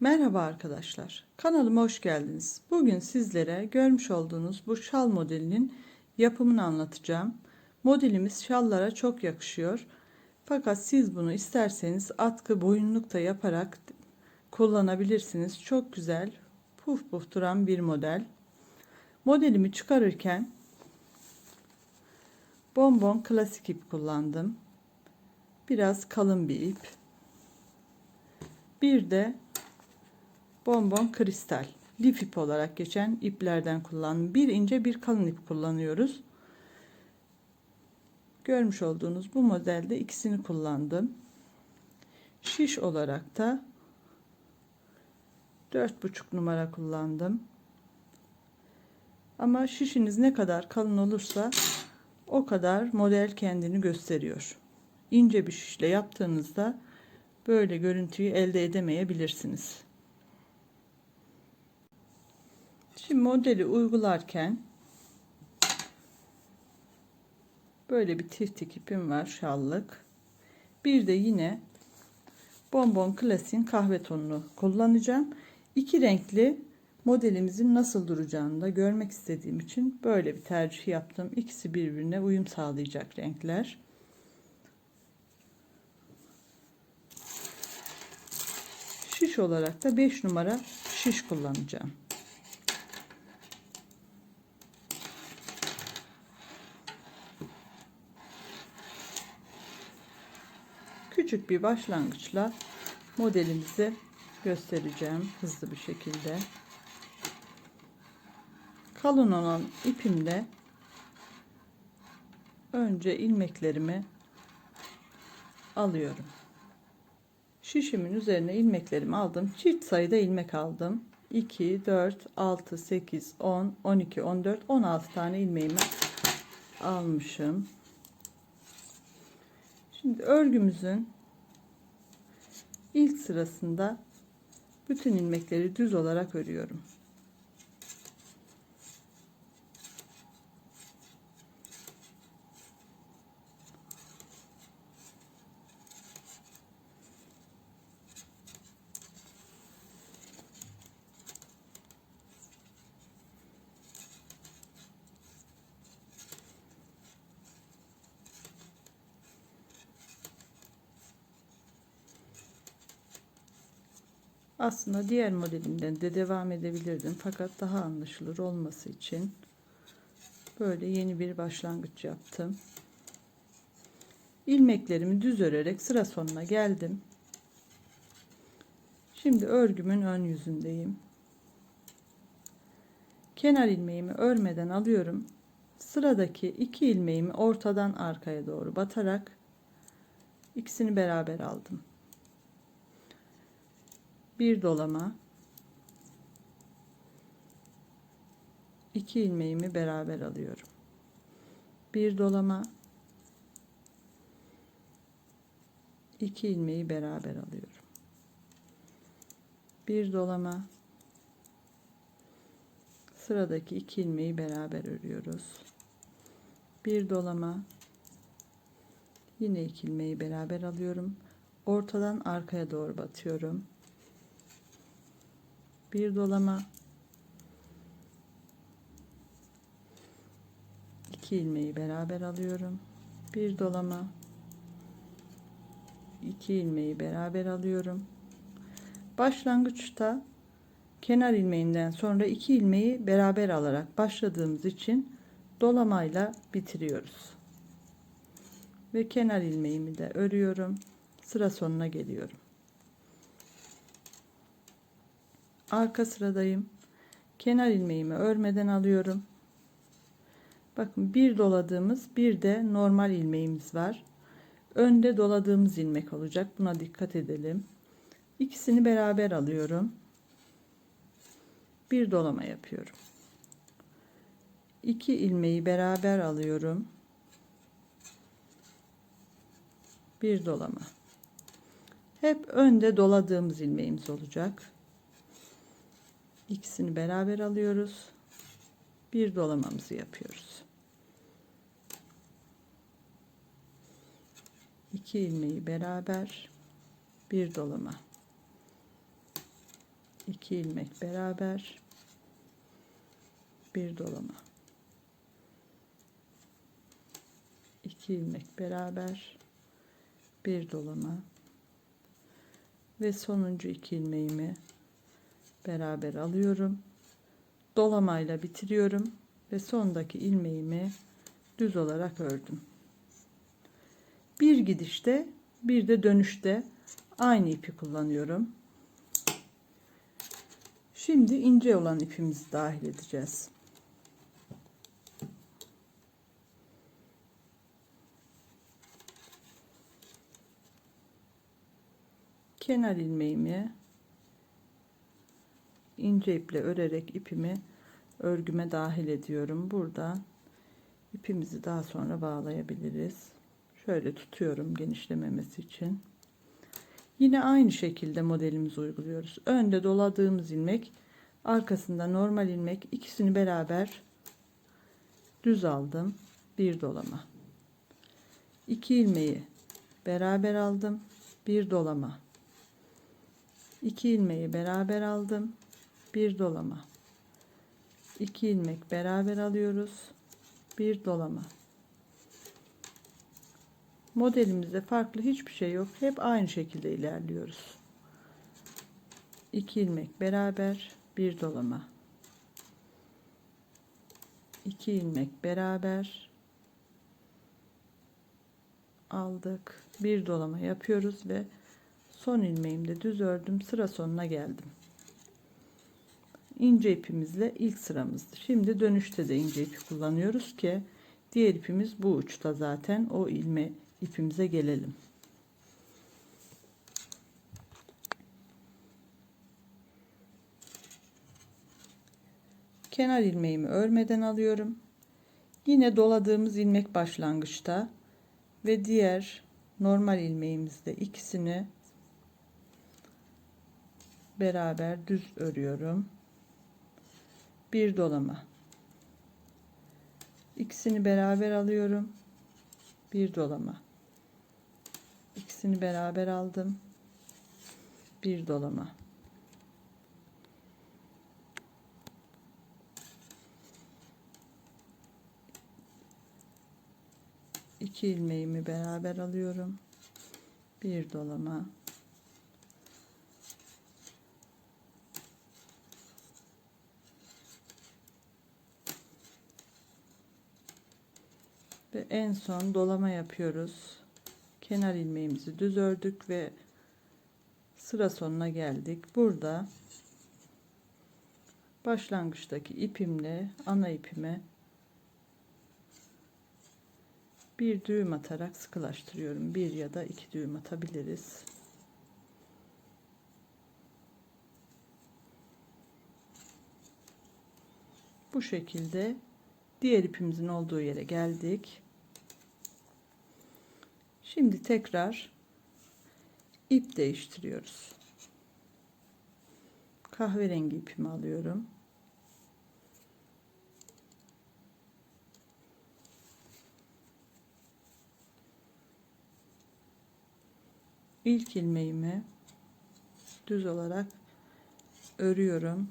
Merhaba arkadaşlar. Kanalıma hoş geldiniz. Bugün sizlere görmüş olduğunuz bu şal modelinin yapımını anlatacağım. Modelimiz şallara çok yakışıyor. Fakat siz bunu isterseniz atkı boyunluk da yaparak kullanabilirsiniz. Çok güzel, puf puf duran bir model. Modelimi çıkarırken bonbon klasik ip kullandım. Biraz kalın bir ip. Bir de bonbon kristal lif ip olarak geçen iplerden kullandım. Bir ince bir kalın ip kullanıyoruz. Görmüş olduğunuz bu modelde ikisini kullandım. Şiş olarak da 4,5 numara kullandım. Ama şişiniz ne kadar kalın olursa o kadar model kendini gösteriyor. İnce bir şişle yaptığınızda böyle görüntüyü elde edemeyebilirsiniz. Şimdi modeli uygularken böyle bir tiftik ipim var şallık. Bir de yine bonbon klasin kahve tonunu kullanacağım. İki renkli modelimizin nasıl duracağını da görmek istediğim için böyle bir tercih yaptım. İkisi birbirine uyum sağlayacak renkler. Şiş olarak da 5 numara şiş kullanacağım. Küçük bir başlangıçla modelimizi göstereceğim hızlı bir şekilde. Kalın olan ipimle önce ilmeklerimi alıyorum. Şişimin üzerine ilmeklerimi aldım. Çift sayıda ilmek aldım. 2, 4, 6, 8, 10, 12, 14, 16 tane ilmeğimi almışım. Şimdi örgümüzün ilk sırasında bütün ilmekleri düz olarak örüyorum. Aslında diğer modelimden de devam edebilirdim. Fakat daha anlaşılır olması için böyle yeni bir başlangıç yaptım. İlmeklerimi düz örerek sıra sonuna geldim. Şimdi örgümün ön yüzündeyim. Kenar ilmeğimi örmeden alıyorum. Sıradaki iki ilmeğimi ortadan arkaya doğru batarak ikisini beraber aldım bir dolama. İki ilmeğimi beraber alıyorum. Bir dolama. İki ilmeği beraber alıyorum. Bir dolama. Sıradaki iki ilmeği beraber örüyoruz. Bir dolama. Yine iki ilmeği beraber alıyorum. Ortadan arkaya doğru batıyorum bir dolama. İki ilmeği beraber alıyorum. Bir dolama. İki ilmeği beraber alıyorum. Başlangıçta kenar ilmeğinden sonra iki ilmeği beraber alarak başladığımız için dolamayla bitiriyoruz. Ve kenar ilmeğimi de örüyorum. Sıra sonuna geliyorum arka sıradayım. Kenar ilmeğimi örmeden alıyorum. Bakın bir doladığımız bir de normal ilmeğimiz var. Önde doladığımız ilmek olacak. Buna dikkat edelim. İkisini beraber alıyorum. Bir dolama yapıyorum. İki ilmeği beraber alıyorum. Bir dolama. Hep önde doladığımız ilmeğimiz olacak ikisini beraber alıyoruz. Bir dolamamızı yapıyoruz. İki ilmeği beraber bir dolama. 2 ilmek beraber bir dolama. 2 ilmek beraber bir dolama. Ve sonuncu iki ilmeğimi beraber alıyorum. Dolamayla bitiriyorum ve sondaki ilmeğimi düz olarak ördüm. Bir gidişte bir de dönüşte aynı ipi kullanıyorum. Şimdi ince olan ipimizi dahil edeceğiz. Kenar ilmeğimi ince iple örerek ipimi örgüme dahil ediyorum. Burada ipimizi daha sonra bağlayabiliriz. Şöyle tutuyorum genişlememesi için. Yine aynı şekilde modelimizi uyguluyoruz. Önde doladığımız ilmek, arkasında normal ilmek ikisini beraber düz aldım. Bir dolama. İki ilmeği beraber aldım. Bir dolama. 2 ilmeği beraber aldım. Bir dolama. 2 ilmek beraber alıyoruz. Bir dolama. Modelimizde farklı hiçbir şey yok. Hep aynı şekilde ilerliyoruz. 2 ilmek beraber bir dolama. 2 ilmek beraber aldık. Bir dolama yapıyoruz ve son ilmeğimde düz ördüm sıra sonuna geldim ince ipimizle ilk sıramızdı şimdi dönüşte de ince ipi kullanıyoruz ki diğer ipimiz bu uçta zaten. O ilme ipimize gelelim. Kenar ilmeğimi örmeden alıyorum. Yine doladığımız ilmek başlangıçta ve diğer normal ilmeğimizde ikisini beraber düz örüyorum. Bir dolama. İkisini beraber alıyorum. Bir dolama. İkisini beraber aldım. Bir dolama. İki ilmeğimi beraber alıyorum. Bir dolama. Ve en son dolama yapıyoruz. Kenar ilmeğimizi düz ördük ve sıra sonuna geldik. Burada başlangıçtaki ipimle ana ipime bir düğüm atarak sıkılaştırıyorum. Bir ya da iki düğüm atabiliriz. Bu şekilde diğer ipimizin olduğu yere geldik Şimdi tekrar ip değiştiriyoruz. Kahverengi ipimi alıyorum. İlk ilmeğimi düz olarak örüyorum.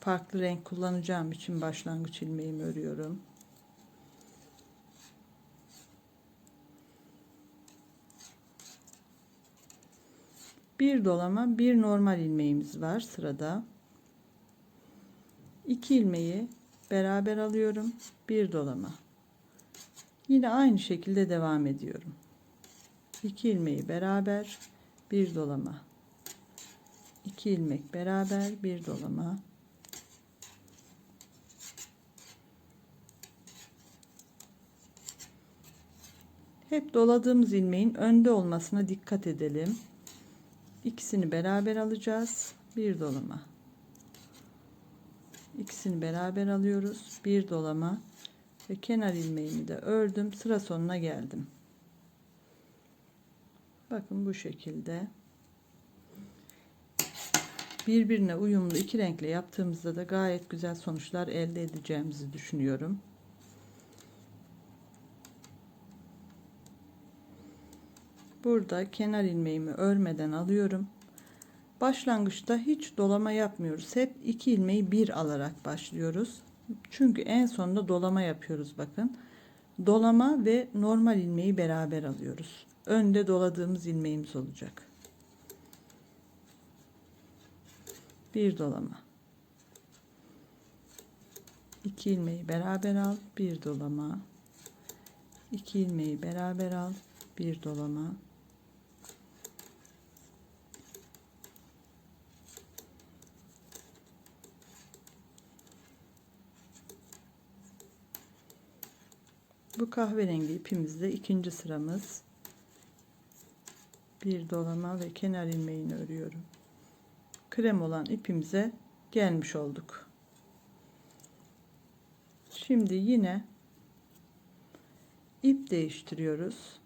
Farklı renk kullanacağım için başlangıç ilmeğimi örüyorum. Bir dolama bir normal ilmeğimiz var sırada. 2 ilmeği beraber alıyorum bir dolama. Yine aynı şekilde devam ediyorum. 2 ilmeği beraber bir dolama. 2 ilmek beraber bir dolama. Hep doladığımız ilmeğin önde olmasına dikkat edelim ikisini beraber alacağız. Bir dolama. İkisini beraber alıyoruz. Bir dolama. Ve kenar ilmeğimi de ördüm. Sıra sonuna geldim. Bakın bu şekilde. Birbirine uyumlu iki renkle yaptığımızda da gayet güzel sonuçlar elde edeceğimizi düşünüyorum burada kenar ilmeğimi örmeden alıyorum Başlangıçta hiç dolama yapmıyoruz. Hep iki ilmeği bir alarak başlıyoruz. Çünkü en sonunda dolama yapıyoruz bakın. Dolama ve normal ilmeği beraber alıyoruz. Önde doladığımız ilmeğimiz olacak. Bir dolama. İki ilmeği beraber al, bir dolama. İki ilmeği beraber al, bir dolama. Bu kahverengi ipimizde ikinci sıramız. Bir dolama ve kenar ilmeğini örüyorum. Krem olan ipimize gelmiş olduk. Şimdi yine ip değiştiriyoruz.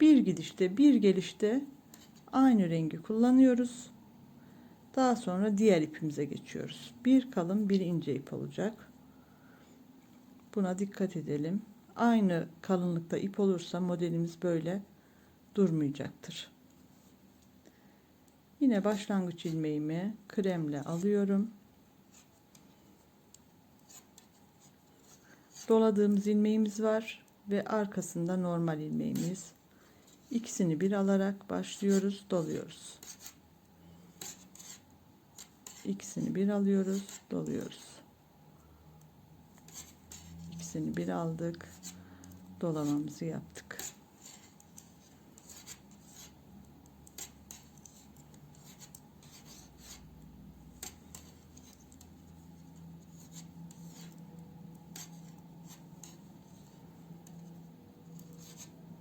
Bir gidişte, bir gelişte aynı rengi kullanıyoruz. Daha sonra diğer ipimize geçiyoruz. Bir kalın, bir ince ip olacak. Buna dikkat edelim. Aynı kalınlıkta ip olursa modelimiz böyle durmayacaktır. Yine başlangıç ilmeğimi kremle alıyorum. Doladığımız ilmeğimiz var ve arkasında normal ilmeğimiz. İkisini bir alarak başlıyoruz, doluyoruz. İkisini bir alıyoruz, doluyoruz. İkisini bir aldık, dolamamızı yaptık.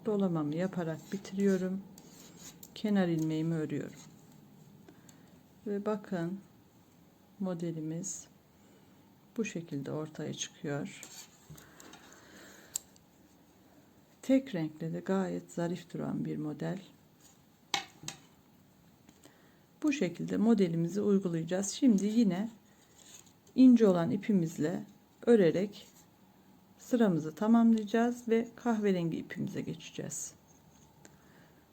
dolamamı yaparak bitiriyorum. Kenar ilmeğimi örüyorum. Ve bakın modelimiz bu şekilde ortaya çıkıyor. Tek renkle de gayet zarif duran bir model. Bu şekilde modelimizi uygulayacağız. Şimdi yine ince olan ipimizle örerek sıramızı tamamlayacağız ve kahverengi ipimize geçeceğiz.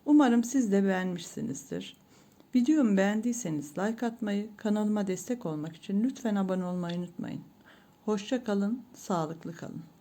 Umarım siz de beğenmişsinizdir. Videomu beğendiyseniz like atmayı, kanalıma destek olmak için lütfen abone olmayı unutmayın. Hoşça kalın, sağlıklı kalın.